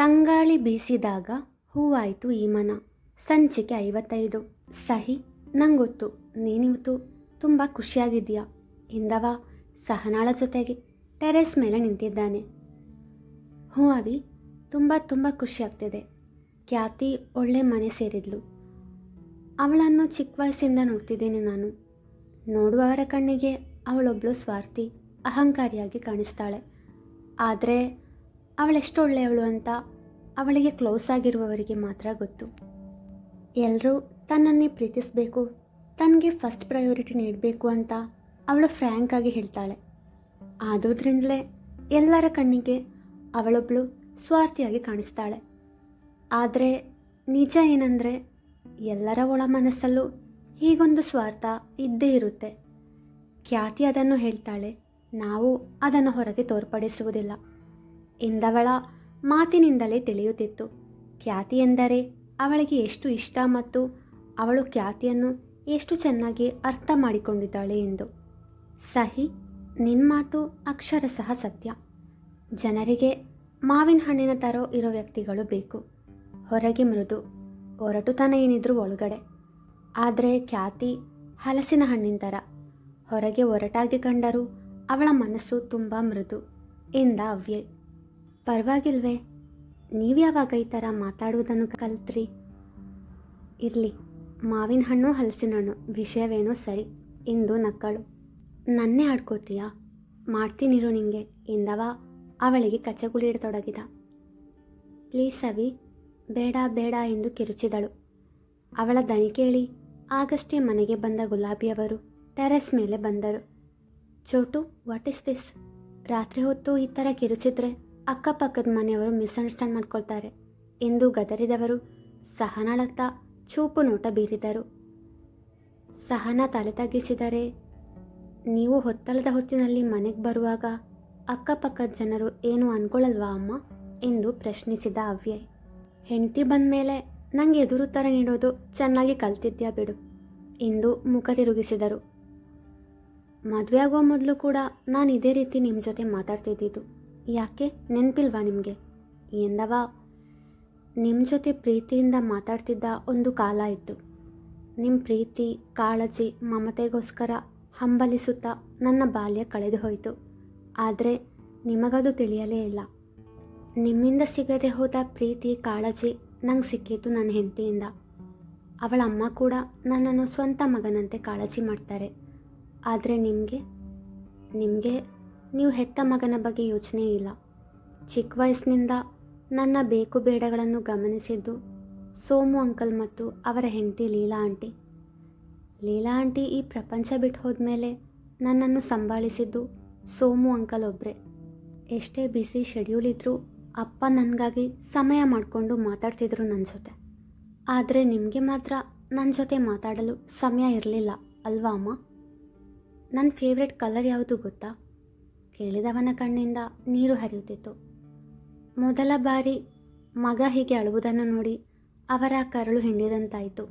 ತಂಗಾಳಿ ಬೀಸಿದಾಗ ಹೂವಾಯಿತು ಈ ಮನ. ಸಂಚಿಕೆ ಐವತ್ತೈದು. ಸಹಿ, ನಂಗೊತ್ತು, ನೀನಿವತ್ತು, ತುಂಬ ಖುಷಿಯಾಗಿದ್ಯಾ ಎಂದವ ಸಹನಾಳ ಜೊತೆಗೆ, ಟೆರೆಸ್ ಮೇಲೆ ನಿಂತಿದ್ದಾನೆ. ಹ್ಞೂ ಅವಿ ತುಂಬ ತುಂಬ ಖುಷಿಯಾಗ್ತಿದೆ. ಖ್ಯಾತಿ, ಒಳ್ಳೆ ಮನೆ ಸೇರಿದ್ಲು. ಅವಳನ್ನು ಚಿಕ್ಕ ವಯಸ್ಸಿಂದ ನೋಡ್ತಿದ್ದೀನಿ ನಾನು. ನೋಡುವವರ ಕಣ್ಣಿಗೆ ಅವಳೊಬ್ಬಳು ಸ್ವಾರ್ಥಿ, ಅಹಂಕಾರಿಯಾಗಿ ಕಾಣಿಸ್ತಾಳೆ. ಆದರೆ ಅವಳೆಷ್ಟು ಒಳ್ಳೆಯವಳು ಅಂತ ಅವಳಿಗೆ ಕ್ಲೋಸ್ ಆಗಿರುವವರಿಗೆ ಮಾತ್ರ ಗೊತ್ತು. ಎಲ್ಲರೂ ತನ್ನನ್ನೇ ಪ್ರೀತಿಸಬೇಕು, ತನಗೆ ಫಸ್ಟ್ ಪ್ರಯಾರಿಟಿ ನೀಡಬೇಕು ಅಂತ ಅವಳು ಫ್ರ್ಯಾಂಕ್ ಆಗಿ ಹೇಳ್ತಾಳೆ. ಆದೋದ್ರಿಂದಲೇ ಎಲ್ಲರ ಕಣ್ಣಿಗೆ ಅವಳೊಬ್ಬಳು ಸ್ವಾರ್ಥಿಯಾಗಿ ಕಾಣಿಸ್ತಾಳೆ. ಆದರೆ ನಿಜ ಏನಂದರೆ ಎಲ್ಲರ ಒಳ ಮನಸ್ಸಲ್ಲೂ ಹೀಗೊಂದು ಸ್ವಾರ್ಥ ಇದ್ದೇ ಇರುತ್ತೆ. ಖ್ಯಾತಿ ಅದನ್ನು ಹೇಳ್ತಾಳೆ, ನಾವು ಅದನ್ನು ಹೊರಗೆ ತೋರ್ಪಡಿಸುವುದಿಲ್ಲ. ಎಂದವಳ ಮಾತಿನಿಂದಲೇ ತಿಳಿಯುತ್ತಿತ್ತು. ಖ್ಯಾತಿ ಎಂದರೆ ಅವಳಿಗೆ ಎಷ್ಟು ಇಷ್ಟ ಮತ್ತು ಅವಳು ಖ್ಯಾತಿಯನ್ನು ಎಷ್ಟು ಚೆನ್ನಾಗಿ ಅರ್ಥ ಮಾಡಿಕೊಂಡಿದ್ದಾಳೆ ಎಂದು. ಸಹಿ ನಿನ್ನ ಮಾತು ಅಕ್ಷರಶಃ ಸತ್ಯ. ಜನರಿಗೆ ಮಾವಿನ ಹಣ್ಣಿನ ತರೋ ಇರೋ ವ್ಯಕ್ತಿಗಳು ಬೇಕು. ಹೊರಗೆ ಮೃದು ಹೊರಟುತನ ಏನಿದ್ರು ಒಳಗಡೆ. ಆದರೆ ಖ್ಯಾತಿ ಹಲಸಿನ ಹಣ್ಣಿನ ಥರ. ಹೊರಗೆ ಒರಟಾಗಿ ಕಂಡರೂ ಅವಳ ಮನಸ್ಸು ತುಂಬ ಮೃದು ಎಂದ ಅವ್ಯಯ್ ಪರವಾಗಿಲ್ವೇ? ನೀವು ಯಾವಾಗ ಈ ಥರ ಮಾತಾಡುವುದನ್ನು ಕಲ್ತ್ರಿ? ಇರಲಿ, ಮಾವಿನ ಹಣ್ಣು, ಹಲಸಿನ ಹಣ್ಣು, ವಿಷಯವೇನೋ ಸರಿ, ಇಂದು ನಕ್ಕಳು. ನನ್ನೇ ಆಡ್ಕೋತೀಯಾ? ಮಾಡ್ತೀನಿರು ನಿಂಗೆ ಎಂದವ ಅವಳಿಗೆ ಕಚ್ಚಗುಳಿಡತೊಡಗಿದ ಪ್ಲೀಸ್ ಅವಿ ಬೇಡ ಬೇಡ ಎಂದು ಕಿರುಚಿದಳು. ಅವಳ ದನಿ ಕೇಳಿ, ಆಗಷ್ಟೇ ಮನೆಗೆ ಬಂದ ಗುಲಾಬಿಯವರು ಟೆರೆಸ್ ಮೇಲೆ ಬಂದರು. ಚೋಟು ವಾಟ್ ಇಸ್ ದಿಸ್ ರಾತ್ರಿ ಹೊತ್ತು ಈ ಥರ ಕಿರುಚಿದ್ರೆ? ಅಕ್ಕಪಕ್ಕದ ಮನೆಯವರು ಮಿಸ್ಅಂಡರ್ಸ್ಟ್ಯಾಂಡ್ ಮಾಡ್ಕೊಳ್ತಾರೆ. ಎಂದು ಗದರಿದವರು ಸಹನಳತ್ತ ಚೂಪು ನೋಟ ಬೀರಿದರು. ಸಹನ ತಲೆ ತಗ್ಗಿಸಿದರೆ, ನೀವು ಹೊತ್ತಲದ ಹೊತ್ತಿನಲ್ಲಿ ಮನೆಗೆ ಬರುವಾಗ ಅಕ್ಕಪಕ್ಕದ ಜನರು ಏನು ಅನ್ಕೊಳ್ಳಲ್ವಾ ಅಮ್ಮ? ಎಂದು ಪ್ರಶ್ನಿಸಿದ ಅವ್ಯಯ್ ಹೆಂಡತಿ ಬಂದ ಮೇಲೆ ನನಗೆ ಎದುರು ಥರ ನೀಡೋದು ಚೆನ್ನಾಗಿ ಕಲ್ತಿದ್ಯಾ ಬಿಡು, ಎಂದು ಮುಖ ತಿರುಗಿಸಿದರು. ಮದುವೆ ಆಗೋ ಮೊದಲು ಕೂಡ ನಾನು ಇದೇ ರೀತಿ ನಿಮ್ಮ ಜೊತೆ ಮಾತಾಡ್ತಿದ್ದಿದ್ದು. ಯಾಕೆ? ನೆನಪಿಲ್ವಾ ನಿಮಗೆ? ಎಂದವ. ನಿಮ್ಮ ಜೊತೆ ಪ್ರೀತಿಯಿಂದ ಮಾತಾಡ್ತಿದ್ದ ಒಂದು ಕಾಲ ಇತ್ತು. ನಿಮ್ಮ ಪ್ರೀತಿ, ಕಾಳಜಿ, ಮಮತೆಗೋಸ್ಕರ ಹಂಬಲಿಸುತ್ತಾ ನನ್ನ ಬಾಲ್ಯ ಕಳೆದು ಹೋಯಿತು. ಆದರೆ ನಿಮಗದು ತಿಳಿಯಲೇ ಇಲ್ಲ. ನಿಮ್ಮಿಂದ ಸಿಗದೆ ಹೋದ ಪ್ರೀತಿ, ಕಾಳಜಿ ನಂಗೆ ಸಿಕ್ಕಿತ್ತು ನನ್ನ ಹೆಂಡತಿಯಿಂದ. ಅವಳ ಅಮ್ಮ ಕೂಡ ನನ್ನನ್ನು ಸ್ವಂತ ಮಗನಂತೆ ಕಾಳಜಿ ಮಾಡ್ತಾರೆ. ಆದರೆ ನಿಮಗೆ? ನಿಮಗೆ ನೀವು ಹೆತ್ತ ಮಗನ ಬಗ್ಗೆ ಯೋಚನೆ ಇಲ್ಲ. ಚಿಕ್ಕ ವಯಸ್ಸಿನಿಂದ ನನ್ನ ಬೇಕು ಬೇಡಗಳನ್ನು ಗಮನಿಸಿದ್ದು ಸೋಮು ಅಂಕಲ್ ಮತ್ತು ಅವರ ಹೆಂಡತಿ ಲೀಲಾ ಆಂಟಿ. ಲೀಲಾ ಆಂಟಿ ಈ ಪ್ರಪಂಚ ಬಿಟ್ಟು ಹೋದ್ಮೇಲೆ ನನ್ನನ್ನು ಸಂಭಾಳಿಸಿದ್ದು ಸೋಮು ಅಂಕಲ್ ಒಬ್ಬರೇ ಎಷ್ಟೇ ಬಿಸಿ ಶೆಡ್ಯೂಲ್ ಇದ್ದರೂ ಅಪ್ಪ ನನಗಾಗಿ ಸಮಯ ಮಾಡಿಕೊಂಡು ಮಾತಾಡ್ತಿದ್ರು ನನ್ನ ಜೊತೆ. ಆದರೆ ನಿಮಗೆ ಮಾತ್ರ ನನ್ನ ಜೊತೆ ಮಾತಾಡಲು ಸಮಯ ಇರಲಿಲ್ಲ, ಅಲ್ವಾ ಅಮ್ಮ? ನನ್ನ ಫೇವ್ರೆಟ್ ಕಲರ್ ಯಾವುದು ಗೊತ್ತಾ? ಕೇಳಿದವನ ಕಣ್ಣಿಂದ ನೀರು ಹರಿಯುತ್ತಿತ್ತು. ಮೊದಲ ಬಾರಿ ಮಗ ಹೀಗೆ ಅಳುವುದನ್ನು ನೋಡಿ ಅವರ ಕರಳು ಹಿಂಡಿದಂತಾಯಿತು.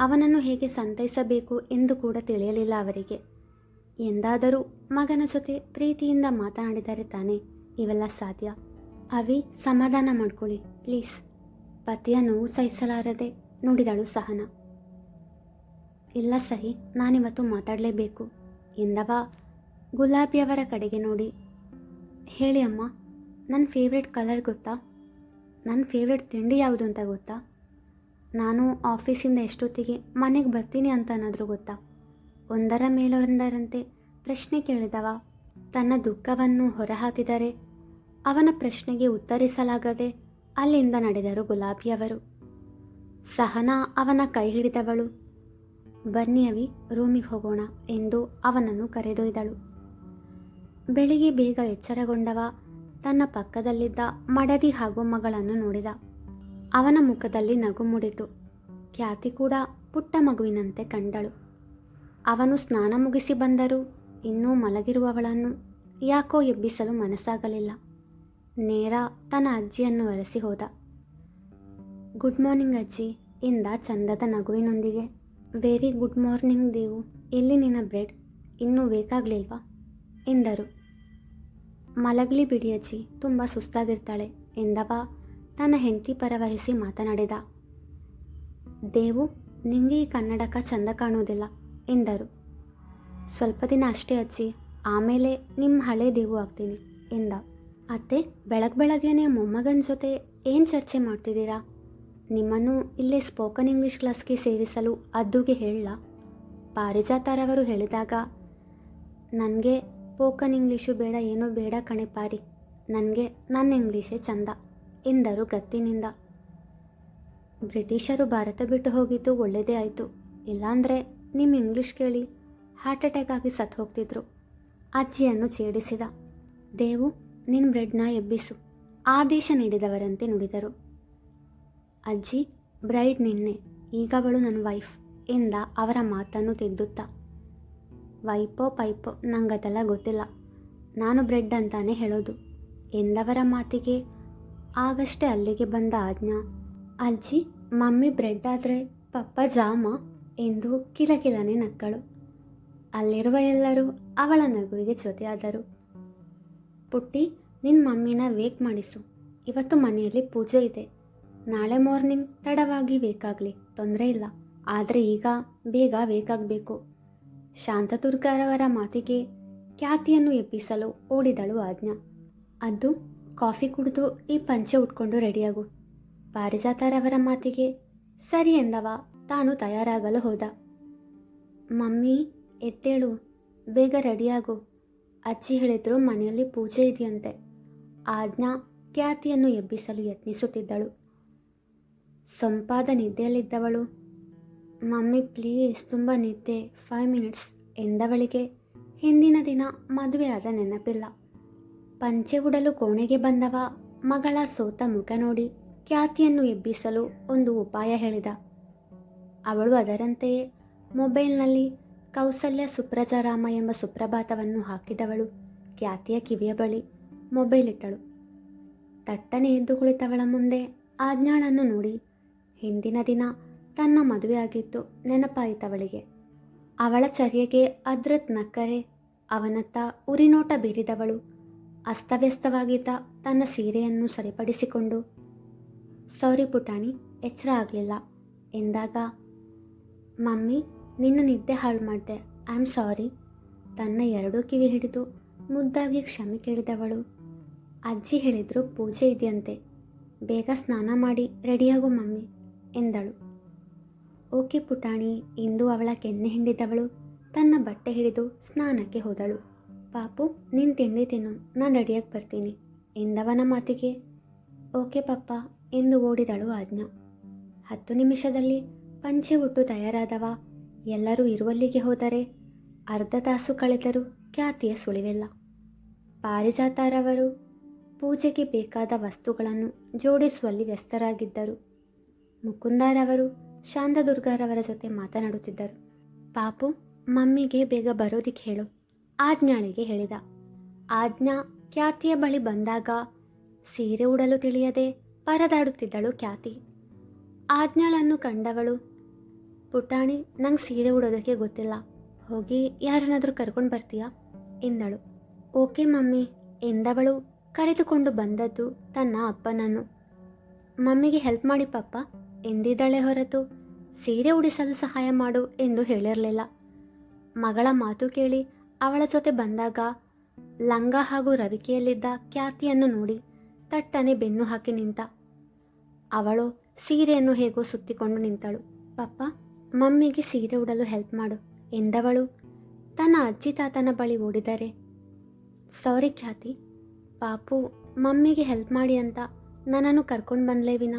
ಅವನನ್ನು ಹೇಗೆ ಸಂತೈಸಬೇಕು ಎಂದು ಕೂಡ ತಿಳಿಯಲಿಲ್ಲ ಅವರಿಗೆ. ಎಂದಾದರೂ ಮಗನ ಜೊತೆ ಪ್ರೀತಿಯಿಂದ ಮಾತನಾಡಿದರೆ ತಾನೇ ಇವೆಲ್ಲ ಸಾಧ್ಯ. ಅವಿ, ಸಮಾಧಾನ ಮಾಡ್ಕೊಳ್ಳಿ, ಪ್ಲೀಸ್. ಪತಿಯ ನೋವು ಸಹಿಸಲಾರದೆ ನುಡಿದಳು ಸಹನ. ಇಲ್ಲ ಸಹಿ, ನಾನಿವತ್ತು ಮಾತಾಡಲೇಬೇಕು. ಎಂದವ ಗುಲಾಬಿಯವರ ಕಡೆಗೆ ನೋಡಿ. ಹೇಳಿ ಅಮ್ಮ ನನ್ನ ಫೇವ್ರೆಟ್ ಕಲರ್ ಗೊತ್ತಾ? ನನ್ನ ಫೇವ್ರೆಟ್ ತಿಂಡಿ ಯಾವುದು ಅಂತ ಗೊತ್ತಾ? ನಾನು ಆಫೀಸಿಂದ ಎಷ್ಟೊತ್ತಿಗೆ ಮನೆಗೆ ಬರ್ತೀನಿ ಅಂತ ಅನ್ನೋದ್ರು ಗೊತ್ತಾ? ಒಂದರ ಮೇಲೊಂದರಂತೆ ಪ್ರಶ್ನೆ ಕೇಳಿದವ. ತನ್ನ ದುಃಖವನ್ನು ಹೊರಹಾಕಿದರೆ ಅವನ ಪ್ರಶ್ನೆಗೆ ಉತ್ತರಿಸಲಾಗದೆ ಅಲ್ಲಿಂದ ನಡೆದರು ಗುಲಾಬಿಯವರು. ಸಹನಾ ಅವನ ಕೈ ಹಿಡಿದವಳು. ಬನ್ನಿ ಅವಿ ರೂಮಿಗೆ ಹೋಗೋಣ ಎಂದು ಅವನನ್ನು ಕರೆದೊಯ್ದಳು. ಬೆಳಿಗ್ಗೆ ಬೇಗ ಎಚ್ಚರಗೊಂಡವ, ತನ್ನ ಪಕ್ಕದಲ್ಲಿದ್ದ ಮಡದಿ ಹಾಗೂ ಮಗಳನ್ನು ನೋಡಿದ. ಅವನ ಮುಖದಲ್ಲಿ ನಗು ಮೂಡಿತು. ಖ್ಯಾತಿ ಕೂಡ ಪುಟ್ಟ ಮಗುವಿನಂತೆ ಕಂಡಳು. ಅವನು ಸ್ನಾನ ಮುಗಿಸಿ ಬಂದರೂ ಇನ್ನೂ ಮಲಗಿರುವವಳನ್ನು ಯಾಕೋ ಎಬ್ಬಿಸಲು ಮನಸ್ಸಾಗಲಿಲ್ಲ. ನೇರ ತನ್ನ ಅಜ್ಜಿಯನ್ನು ಒರೆಸಿ ಹೋದ. ಗುಡ್ ಮಾರ್ನಿಂಗ್ ಅಜ್ಜಿ, ಇಂದ ಚಂದದ ನಗುವಿನೊಂದಿಗೆ. ವೆರಿ ಗುಡ್ ಮಾರ್ನಿಂಗ್ ದೇವು ಎಲ್ಲಿ ನಿನ್ನ ಬ್ರೆಡ್. ಇನ್ನೂ ಬೇಕಾಗಲಿಲ್ವಾ? ಎಂದರು. ಮಲಗಲಿ ಬಿಡಿ ಅಜ್ಜಿ, ತುಂಬ ಸುಸ್ತಾಗಿರ್ತಾಳೆ. ಎಂದವ ತನ್ನ ಹೆಂಡತಿ ಪರವಹಿಸಿ ಮಾತನಾಡಿದ. ದೇವು, ನಿಂಗೆ ಈ ಕನ್ನಡಕ ಚಂದ ಕಾಣುವುದಿಲ್ಲ ಎಂದರು. ಸ್ವಲ್ಪ ದಿನ ಅಷ್ಟೇ ಅಜ್ಜಿ, ಆಮೇಲೆ ನಿಮ್ಮ ಹಳೆ ದೇವು ಆಗ್ತೀನಿ ಎಂದ. ಅತ್ತೆ ಬೆಳಗ್ಗೆ ಬೆಳಗ್ಗೆನೆ ಮೊಮ್ಮಗನ ಜೊತೆ ಏನು ಚರ್ಚೆ ಮಾಡ್ತಿದ್ದೀರಾ? ನಿಮ್ಮನ್ನು ಇಲ್ಲೇ ಸ್ಪೋಕನ್ ಇಂಗ್ಲೀಷ್ ಕ್ಲಾಸ್ಗೆ ಸೇರಿಸಲು ಅದ್ದುಗೆ ಹೇಳಲ್ಲ ಪಾರಿಜಾತಾರವರು ಹೇಳಿದಾಗ, ನನಗೆ ಸ್ಪೋಕನ್ ಇಂಗ್ಲೀಷು ಬೇಡ, ಏನೂ ಬೇಡ ಕಣೆ ಪಾರಿ. ನನಗೆ ನನ್ನ ಇಂಗ್ಲೀಷೇ ಚಂದ, ಎಂದರು ಗತ್ತಿನಿಂದ. ಬ್ರಿಟಿಷರು ಭಾರತ ಬಿಟ್ಟು ಹೋಗಿದ್ದು ಒಳ್ಳೆಯದೇ ಆಯಿತು. ಇಲ್ಲಾಂದರೆ ನಿಮ್ಮ ಇಂಗ್ಲೀಷ್ ಕೇಳಿ ಹಾರ್ಟ್ ಅಟ್ಯಾಕ್ ಆಗಿ ಸತ್ತು ಹೋಗ್ತಿದ್ರು. ಅಜ್ಜಿಯನ್ನು ಛೇಡಿಸಿದ. ದೇವು ನಿನ್ನ ಬ್ರೆಡ್ನ ಎಬ್ಬಿಸು. ಆದೇಶ ನೀಡಿದವರಂತೆ ನುಡಿದರು. ಅಜ್ಜಿ, ಬ್ರೈಡ್ ನಿನ್ನೆ ಈಗವಳು ನನ್ನ ವೈಫ್, ಎಂದ ಅವರ ಮಾತನ್ನು ತಿದ್ದುತ್ತಾ. ವೈಪೋ ಪೈಪೋ, ನಂಗದೆಲ್ಲ ಗೊತ್ತಿಲ್ಲ. ನಾನು ಬ್ರೆಡ್ ಅಂತಾನೆ ಹೇಳೋದು. ಎಂದವರ ಮಾತಿಗೆ? ಆಗಷ್ಟೇ ಅಲ್ಲಿಗೆ ಬಂದ ಆಜ್ಞಾ. ಅಜ್ಜಿ, ಮಮ್ಮಿ ಬ್ರೆಡ್ ಆದರೆ ಪಪ್ಪ ಜಾಮ ಎಂದು ಕಿಲಕಿಲನೆ ನಕ್ಕಳು. ಅಲ್ಲಿರುವ ಎಲ್ಲರೂ ಅವಳ ನಗುವಿಗೆ ಜೊತೆಯಾದರು. ಪುಟ್ಟಿ ನಿನ್ನ ಮಮ್ಮಿನ ವೇಕ್ ಮಾಡಿಸು. ಇವತ್ತು ಮನೆಯಲ್ಲಿ ಪೂಜೆ ಇದೆ. ನಾಳೆ ಮಾರ್ನಿಂಗ್ ತಡವಾಗಿ ವೇಕಾಗಲಿ. ತೊಂದರೆ ಇಲ್ಲ. ಆದರೆ ಈಗ ಬೇಗ ವೇಕಾಗಬೇಕು. ಶಾಂತದುರ್ಗರವರ ಮಾತಿಗೆ ಖ್ಯಾತಿಯನ್ನು ಎಬ್ಬಿಸಲು ಓಡಿದಳು ಆಜ್ಞ. ಅದು ಕಾಫಿ ಕುಡಿದು ಈ ಪಂಚೆ ಉಟ್ಕೊಂಡು ರೆಡಿಯಾಗು. ಪಾರಿಜಾತರವರ ಮಾತಿಗೆ ಸರಿ ಎಂದವ, ತಾನು ತಯಾರಾಗಲು ಹೋದ. ಮಮ್ಮಿ, ಎದ್ದೇಳು, ಬೇಗ ರೆಡಿಯಾಗು. ಅಜ್ಜಿ ಹೇಳಿದ್ರು ಮನೆಯಲ್ಲಿ ಪೂಜೆ ಇದೆಯಂತೆ. ಆಜ್ಞಾ ಖ್ಯಾತಿಯನ್ನು ಎಬ್ಬಿಸಲು ಯತ್ನಿಸುತ್ತಿದ್ದಳು. ಸೊಂಪಾದ ನಿದ್ದೆಯಲ್ಲಿದ್ದವಳು. ಮಮ್ಮಿ ಪ್ಲೀಸ್ ತುಂಬ ನಿದ್ದೆ ಫೈವ್ ಮಿನಿಟ್ಸ್ ಎಂದವಳಿಗೆ ಹಿಂದಿನ ದಿನ ಮದುವೆಯಾದ ನೆನಪಿಲ್ಲ. ಪಂಚೆ ಉಡಲು ಕೋಣೆಗೆ ಬಂದವ ಮಗಳ ಸೋತ ಮುಖ ನೋಡಿ ಖ್ಯಾತಿಯನ್ನು ಎಬ್ಬಿಸಲು ಒಂದು ಉಪಾಯ ಹೇಳಿದ. ಅವಳು ಅದರಂತೆಯೇ ಮೊಬೈಲ್ನಲ್ಲಿ ಕೌಸಲ್ಯ ಸುಪ್ರಜಾರಾಮ ಎಂಬ ಸುಪ್ರಭಾತವನ್ನು ಹಾಕಿದವಳು ಖ್ಯಾತಿಯ ಕಿವಿಯ ಬಳಿ ಮೊಬೈಲ್ ಇಟ್ಟಳು. ತಟ್ಟನೆ ಎದ್ದು ಕುಳಿತವಳ ಮುಂದೆ ಆಜ್ಞಾಳನ್ನು ನೋಡಿ ಹಿಂದಿನ ದಿನ ತನ್ನ ಮದುವೆಯಾಗಿದ್ದು ನೆನಪಾಯಿತವಳಿಗೆ. ಅವಳ ಚರ್ಯೆಗೆ ಅದೃತ್ ನಕ್ಕರೆ ಅವನತ್ತ ಉರಿನೋಟ ಬೀರಿದವಳು. ಅಸ್ತವ್ಯಸ್ತವಾಗಿದ್ದ ತನ್ನ ಸೀರೆಯನ್ನು ಸರಿಪಡಿಸಿಕೊಂಡು, ಸಾರಿ ಪುಟಾಣಿ, ಎಚ್ಚರ ಆಗಲಿಲ್ಲ. ಎಂದಾಗ, ಮಮ್ಮಿ, ನಿನ್ನ ನಿದ್ದೆ ಹಾಳು ಮಾಡಿದೆ ಐ ಆಮ್ ಸಾರಿ ತನ್ನ ಎರಡೂ ಕಿವಿ ಹಿಡಿದು ಮುದ್ದಾಗಿ ಕ್ಷಮೆ ಕೇಳಿದವಳು. ಅಜ್ಜಿ ಹೇಳಿದ್ರು, ಪೂಜೆ ಇದೆಯಂತೆ. ಬೇಗ ಸ್ನಾನ ಮಾಡಿ, ರೆಡಿಯಾಗು ಮಮ್ಮಿ, ಎಂದಳು. ಓಕೆ ಪುಟಾಣಿ, ಇಂದು ಅವಳ ಕೆನ್ನೆ ಹಿಂಡಿದವಳು. ತನ್ನ ಬಟ್ಟೆ ಹಿಡಿದು ಸ್ನಾನಕ್ಕೆ ಹೋದಳು. ಪಾಪು, ನೀನು ತಿಂಡಿ ತಿನ್ನು, ನಾನು ರೆಡಿಯಾಗಿ ಬರ್ತೀನಿ. ಎಂದವನ ಮಾತಿಗೆ, ಓಕೆ ಪಪ್ಪ ಎಂದು ಓಡಿದಳು ಆಜ್ಞಾ. ಹತ್ತು ನಿಮಿಷದಲ್ಲಿ ಪಂಚೆ ಉಟ್ಟು ತಯಾರಾದವ. ಎಲ್ಲರೂ ಇರುವಲ್ಲಿಗೆ ಹೋದರೆ ಅರ್ಧ ತಾಸು ಕಳೆದರೂ ಖ್ಯಾತಿಯ ಸುಳಿವಿಲ್ಲ. ಪಾರಿಜಾತರವರು ಪೂಜೆಗೆ ಬೇಕಾದ ವಸ್ತುಗಳನ್ನು ಜೋಡಿಸುವಲ್ಲಿ ವ್ಯಸ್ತರಾಗಿದ್ದರು. ಮುಕುಂದರವರು ಶಾಂತದುರ್ಗರವರ ಜೊತೆ ಮಾತನಾಡುತ್ತಿದ್ದರು. ಪಾಪು, ಮಮ್ಮಿಗೆ ಬೇಗ ಬರೋದಿಕ್ಕೆ ಹೇಳು, ಆಜ್ಞಾಳಿಗೆ ಹೇಳಿದ. ಆಜ್ಞಾ ಖ್ಯಾತಿಯ ಬಳಿ ಬಂದಾಗ ಸೀರೆ ಉಡಲು ತಿಳಿಯದೆ ಪರದಾಡುತ್ತಿದ್ದಳು ಖ್ಯಾತಿ. ಆಜ್ಞಾಳನ್ನು ಕಂಡವಳು, ಪುಟಾಣಿ, ನಂಗೆ ಸೀರೆ ಉಡೋದಕ್ಕೆ ಗೊತ್ತಿಲ್ಲ, ಹೋಗಿ ಯಾರನ್ನಾದರೂ ಕರ್ಕೊಂಡು ಬರ್ತೀಯಾ? ಎಂದಳು. ಓಕೆ ಮಮ್ಮಿ, ಎಂದವಳು ಕರೆದುಕೊಂಡು ಬಂದದ್ದು ತನ್ನ ಅಪ್ಪನನ್ನು. ಮಮ್ಮಿಗೆ ಹೆಲ್ಪ್ ಮಾಡಿ ಪಪ್ಪ ಎಂದಿದ್ದಳೆ ಹೊರತು? ಸೀರೆ ಉಡಿಸಲು ಸಹಾಯ ಮಾಡು ಎಂದು ಹೇಳಿರಲಿಲ್ಲ. ಮಗಳ ಮಾತು ಕೇಳಿ ಅವಳ ಜೊತೆ ಬಂದಾಗ ಲಂಗ ಹಾಗೂ ರವಿಕೆಯಲ್ಲಿದ್ದ ಖ್ಯಾತಿಯನ್ನು ನೋಡಿ ತಟ್ಟನೆ ಬೆನ್ನು ಹಾಕಿ ನಿಂತ. ಅವಳು ಸೀರೆಯನ್ನು ಹೇಗೋ ಸುತ್ತಿಕೊಂಡು ನಿಂತಳು. ಪಪ್ಪ, ಮಮ್ಮಿಗೆ ಸೀರೆ ಉಡಲು ಹೆಲ್ಪ್ ಮಾಡು, ಎಂದವಳು. ತನ್ನ ಅಜ್ಜಿ ತಾತನ ಬಳಿ ಓಡಿದರೆ? ಸಾರಿ ಖ್ಯಾತಿ, ಪಾಪು ಮಮ್ಮಿಗೆ ಹೆಲ್ಪ್ ಮಾಡಿ ಅಂತ ನನ್ನನ್ನು ಕರ್ಕೊಂಡು ವಿನ.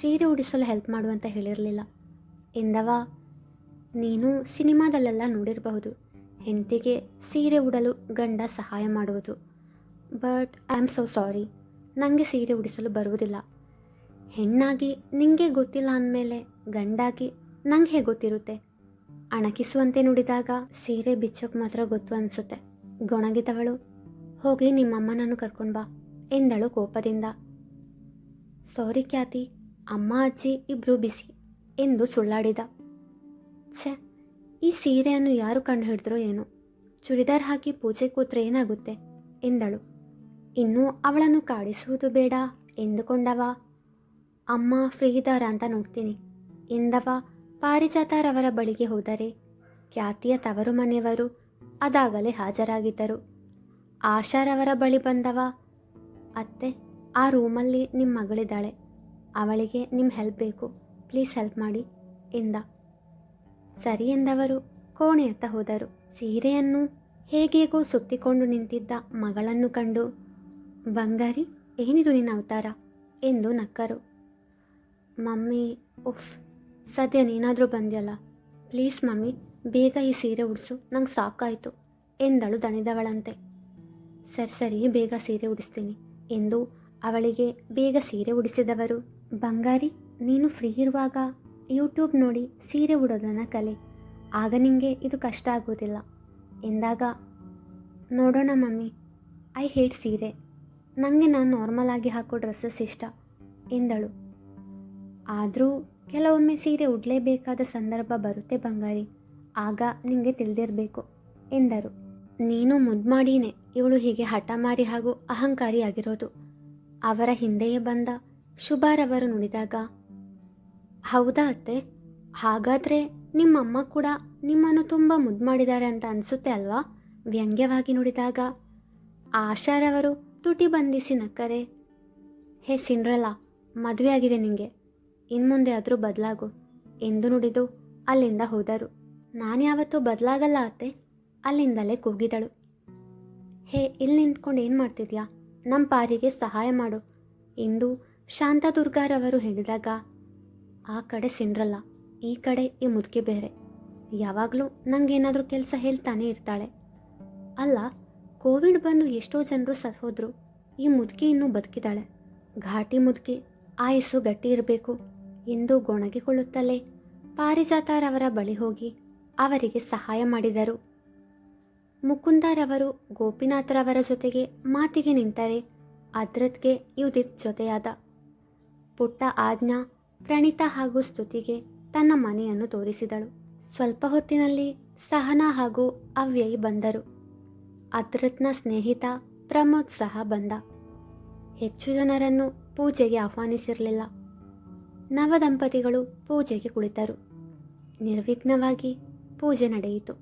ಸೀರೆ ಉಡಿಸಲು ಹೆಲ್ಪ್ ಮಾಡು ಅಂತ ಹೇಳಿರಲಿಲ್ಲ. ಎಂದವ? ನೀನು ಸಿನಿಮಾದಲ್ಲೆಲ್ಲ ನೋಡಿರಬಹುದು. ಹೆಂಡತಿಗೆ ಸೀರೆ ಉಡಲು ಗಂಡ ಸಹಾಯ ಮಾಡುವುದು. But I am so sorry ನನಗೆ ಸೀರೆ ಉಡಿಸಲು ಬರುವುದಿಲ್ಲ. ಹೆಣ್ಣಾಗಿ ನಿಂಗೆ ಗೊತ್ತಿಲ್ಲ ಅಂದಮೇಲೆ ಗಂಡಾಗಿ ನಂಗೆ ಹೇಗೆ ಗೊತ್ತಿರುತ್ತೆ? ಅಣಕಿಸುವಂತೆ ನುಡಿದಾಗ ಸೀರೆ ಬಿಚ್ಚೋಕೆ ಮಾತ್ರ ಗೊತ್ತು ಅನಿಸುತ್ತೆ. ಗೊಣಗಿದವಳು, ಹೋಗಿ ನಿಮ್ಮಮ್ಮನನ್ನು ಕರ್ಕೊಂಡು ಬಾ ಎಂದಳು ಕೋಪದಿಂದ. ಸಾರಿ ಖ್ಯಾತಿ ಅಮ್ಮ, ಅಜ್ಜಿ ಇಬ್ಬರು ಬಿಸಿ ಎಂದು ಸುಳ್ಳಾಡಿದ. ಛೆ, ಈ ಸೀರೆಯನ್ನು ಯಾರು ಕಂಡು ಹಿಡಿದ್ರೋ ಏನೋ. ಚುಡಿದಾರ್ ಹಾಕಿ ಪೂಜೆ ಕೂತ್ರೆ ಏನಾಗುತ್ತೆ? ಎಂದಳು. ಇನ್ನು ಅವಳನ್ನು ಕಾಡಿಸುವುದು ಬೇಡ ಎಂದುಕೊಂಡವ. ಅಮ್ಮ, ಫ್ರೀ ಅಂತ ನೋಡ್ತೀನಿ ಎಂದವ. ಪಾರಿಜಾತರವರ ಬಳಿಗೆ ಹೋದರೆ ಖ್ಯಾತಿಯ ತವರು ಮನೆಯವರು ಅದಾಗಲೇ ಹಾಜರಾಗಿದ್ದರು. ಆಶಾರವರ ಬಳಿ ಬಂದವ. ಅತ್ತೆ, ಆ ರೂಮಲ್ಲಿ ನಿಮ್ಮ ಮಗಳಿದ್ದಾಳೆ. ಅವಳಿಗೆ ನಿಮ್ಮ ಹೆಲ್ಪ್ ಬೇಕು. ಪ್ಲೀಸ್ ಹೆಲ್ಪ್ ಮಾಡಿ, ಎಂದ. ಸರಿ ಎಂದವರು ಕೋಣೆಯತ್ತ ಹೋದರು. ಸೀರೆಯನ್ನು ಹೇಗೇಗೋ ಸುತ್ತಿಕೊಂಡು ನಿಂತಿದ್ದ ಮಗಳನ್ನು ಕಂಡು, ಬಂಗಾರಿ, ಏನಿದು ನಿನ್ನ ಅವತಾರ? ಎಂದು ನಕ್ಕರು. ಮಮ್ಮಿ, ಉಫ್, ಸದ್ಯ ನೀನಾದರೂ ಬಂದ್ಯಲ್ಲ. ಪ್ಲೀಸ್ ಮಮ್ಮಿ, ಬೇಗ ಈ ಸೀರೆ ಉಡಿಸು, ನಂಗೆ ಸಾಕಾಯಿತು, ಎಂದಳು ದಣಿದವಳಂತೆ. ಸರಿ ಸರಿ, ಬೇಗ ಸೀರೆ ಉಡಿಸ್ತೀನಿ, ಎಂದು ಅವಳಿಗೆ ಬೇಗ ಸೀರೆ ಉಡಿಸಿದವರು. ಬಂಗಾರಿ, ನೀನು ಫ್ರೀ ಇರುವಾಗ ಯೂಟ್ಯೂಬ್ ನೋಡಿ ಸೀರೆ ಉಡೋದನ್ನು ಕಲಿ. ಆಗ ನಿಮಗೆ ಇದು ಕಷ್ಟ ಆಗೋದಿಲ್ಲ. ಎಂದಾಗ, ನೋಡೋಣ ಮಮ್ಮಿ ಐ ಹೇಟ್ ಸೀರೆ. ನನಗೆ ನಾನು ನಾರ್ಮಲ್ ಆಗಿ ಹಾಕೋ ಡ್ರೆಸ್ಸಸ್ ಇಷ್ಟ, ಎಂದಳು. ಆದರೂ ಕೆಲವೊಮ್ಮೆ ಸೀರೆ ಉಡಲೇಬೇಕಾದ ಸಂದರ್ಭ ಬರುತ್ತೆ ಬಂಗಾರಿ. ಆಗ ನಿಮಗೆ ತಿಳಿದಿರಬೇಕು, ಎಂದರು. ನೀನು ಮುದ್ದು ಮಾಡಿನೇ, ಇವಳು ಹೀಗೆ ಹಠಮಾರಿ ಹಾಗೂ ಅಹಂಕಾರಿಯಾಗಿರೋದು ಅವರ ಹಿಂದೆಯೇ ಬಂದ ಶುಭಾರವರು ನುಡಿದಾಗ, ಹೌದಾ ಅತ್ತೆ, ಹಾಗಾದರೆ ನಿಮ್ಮಮ್ಮ ಕೂಡ ನಿಮ್ಮನ್ನು ತುಂಬ ಮುದ್ದು ಮಾಡಿದ್ದಾರೆ ಅಂತ ಅನಿಸುತ್ತೆ ಅಲ್ವಾ? ವ್ಯಂಗ್ಯವಾಗಿ ನುಡಿದಾಗ, ಆಶಾರವರು ತುಟಿ ಬಂದಿಸಿ ನಕ್ಕರೆ. ಹೇ ಸಿಂಡ್ರಲ್ಲ, ಮದುವೆ ಆಗಿದೆ ನಿಮಗೆ ಇನ್ಮುಂದೆ ಆದರೂ ಬದಲಾಗು, ಎಂದು ನುಡಿದು ಅಲ್ಲಿಂದ ಹೋದರು. ನಾನು ಯಾವತ್ತೂ ಬದಲಾಗಲ್ಲ ಅತ್ತೆ, ಅಲ್ಲಿಂದಲೇ ಕೂಗಿದಳು. ಹೇ ಇಲ್ಲಿ ನಿಂತ್ಕೊಂಡು ಏನು ಮಾಡ್ತಿದ್ಯಾ? ನಮ್ಮ ಪಾರಿಗೆ ಸಹಾಯ ಮಾಡು ಎಂದು ಶಾಂತದುರ್ಗಾರವರು ಹೇಳಿದಾಗ, ಆ ಕಡೆ ಸಿಂಡ್ರಲ್ಲ, ಈ ಕಡೆ ಈ ಮುದುಕಿ ಬೇರೆ ಯಾವಾಗಲೂ ನಂಗೇನಾದರೂ ಕೆಲಸ ಹೇಳ್ತಾನೆ ಇರ್ತಾಳೆ. ಅಲ್ಲ, ಕೋವಿಡ್ ಬಂದು ಎಷ್ಟೋ ಜನರು ಸತ್ ಹೋದರು, ಈ ಮುದುಕಿ ಇನ್ನೂ ಬದುಕಿದಾಳೆ. ಘಾಟಿ ಮುದುಕಿ ಆಯಸ್ಸು ಗಟ್ಟಿ ಇರಬೇಕು. ಎಂದು ಗೊಣಗಿಕೊಳ್ಳುತ್ತಲೇ ಪಾರಿಜಾತರವರ ಬಳಿ ಹೋಗಿ ಅವರಿಗೆ ಸಹಾಯ ಮಾಡಿದರು. ಮುಕುಂದರವರು ಗೋಪಿನಾಥರವರ ಜೊತೆಗೆ ಮಾತಿಗೆ ನಿಂತರೆ ಅದ್ರತ್ಗೆ ಯುದಿತ್ ಜೊತೆಯಾದ ಪುಟ್ಟ ಆಜ್ಞಾ ಪ್ರಣೀತ ಹಾಗೂ ಸ್ತುತಿಗೆ ತನ್ನ ಮನೆಯನ್ನು ತೋರಿಸಿದಳು. ಸ್ವಲ್ಪ ಹೊತ್ತಿನಲ್ಲಿ ಸಹನಾ ಹಾಗೂ ಅವ್ಯಯ್ ಬಂದರು. ಅದೃತ್ನ ಸ್ನೇಹಿತ ಪ್ರಮೋದ್ ಸಹ ಬಂದ. ಹೆಚ್ಚು ಜನರನ್ನು ಪೂಜೆಗೆ ಆಹ್ವಾನಿಸಿರಲಿಲ್ಲ. ನವದಂಪತಿಗಳು ಪೂಜೆಗೆ ಕುಳಿತರು. ನಿರ್ವಿಘ್ನವಾಗಿ ಪೂಜೆ ನಡೆಯಿತು.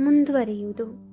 ಮುಂದುವರಿಯುವುದು